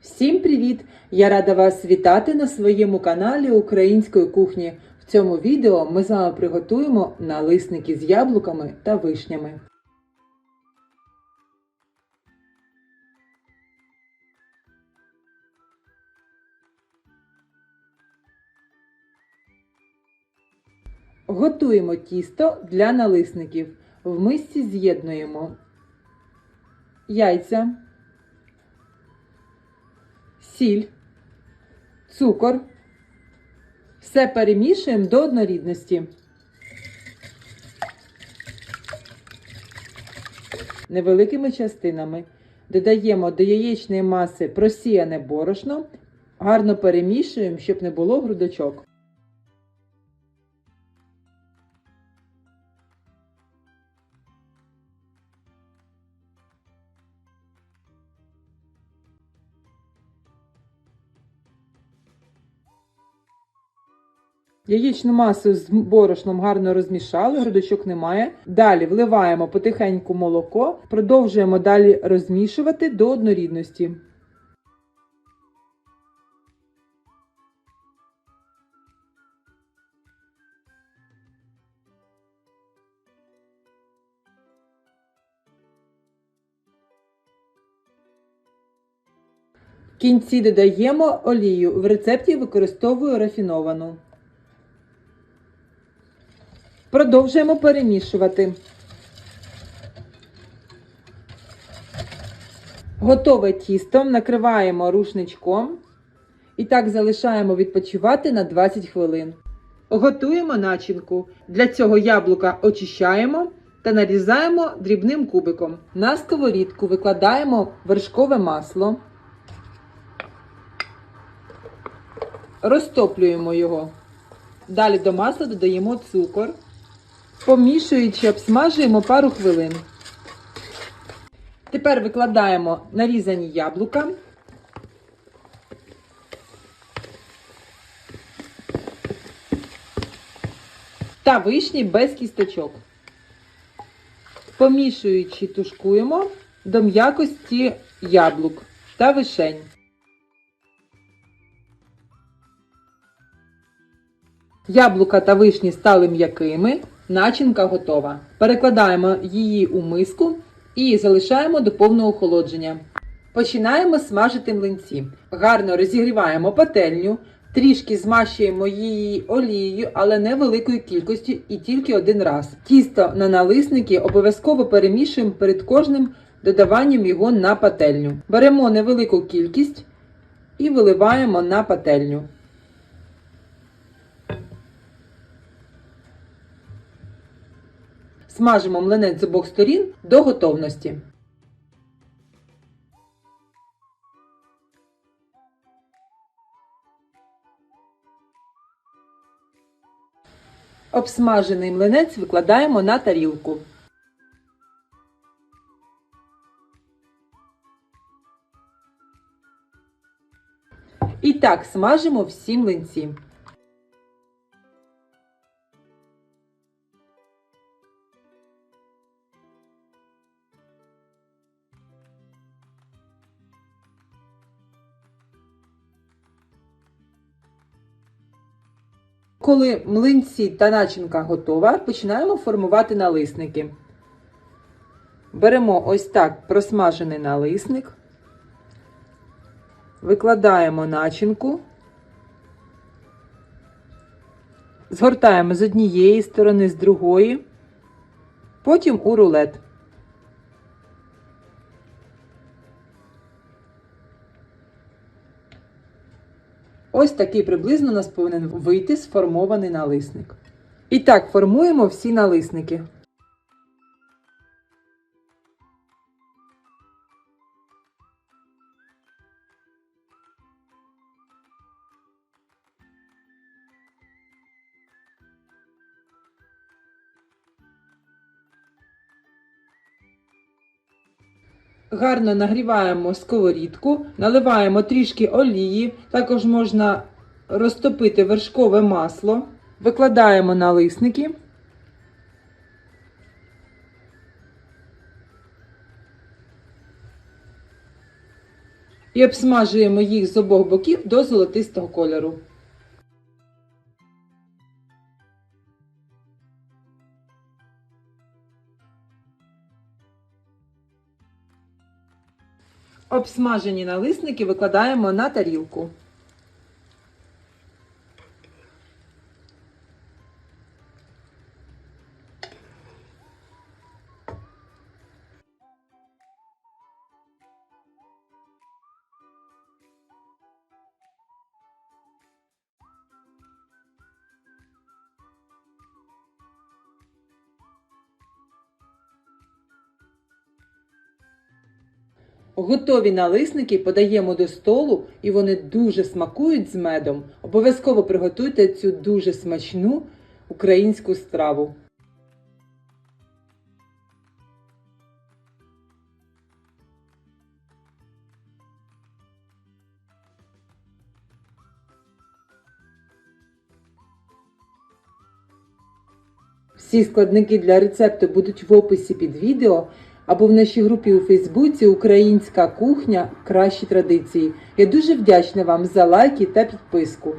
Всім привіт! Я рада вас вітати на своєму каналі Української кухні. В цьому відео ми з вами приготуємо налисники з яблуками та вишнями. Готуємо тісто для налисників. В мисці з'єднуємо яйця, сіль, цукор. Все перемішуємо до однорідності. Невеликими частинами додаємо до яєчної маси просіяне борошно, гарно перемішуємо, щоб не було грудочок. Яєчну масу з борошном гарно розмішали, грудочок немає. Далі вливаємо потихеньку молоко, продовжуємо далі розмішувати до однорідності. В кінці додаємо олію. В рецепті використовую рафіновану. Продовжуємо перемішувати. Готове тісто накриваємо рушничком і так залишаємо відпочивати на 20 хвилин. Готуємо начинку. Для цього яблука очищаємо та нарізаємо дрібним кубиком. На сковорідку викладаємо вершкове масло, розтоплюємо його. Далі до масла додаємо цукор. Помішуючи, обсмажуємо пару хвилин. Тепер викладаємо нарізані яблука. Та вишні без кісточок. Помішуючи, тушкуємо до м'якості яблук та вишень. Яблука та вишні стали м'якими, начинка готова. Перекладаємо її у миску і залишаємо до повного охолодження. Починаємо смажити млинці. Гарно розігріваємо пательню, трішки змащуємо її олією, але не великою кількістю і тільки один раз. Тісто на налисники обов'язково перемішуємо перед кожним додаванням його на пательню. Беремо невелику кількість і виливаємо на пательню. Смажимо млинець з обох сторін до готовності. Обсмажений млинець викладаємо на тарілку. І так смажимо всі млинці. Коли млинці та начинка готова, починаємо формувати налисники. Беремо ось так просмажений налисник, викладаємо начинку, згортаємо з однієї сторони, з другої, потім у рулет. Ось такий приблизно у нас повинен вийти сформований налисник. І так формуємо всі налисники. Гарно нагріваємо сковорідку, наливаємо трішки олії, також можна розтопити вершкове масло, викладаємо налисники. і обсмажуємо їх з обох боків до золотистого кольору. Обсмажені налисники викладаємо на тарілку. Готові налисники подаємо до столу і вони дуже смакують з медом. Обов'язково приготуйте цю дуже смачну українську страву. Всі складники для рецепту будуть в описі під відео або в нашій групі у Фейсбуці Українська кухня Кращі традиції. Я дуже вдячна вам за лайки та підписку.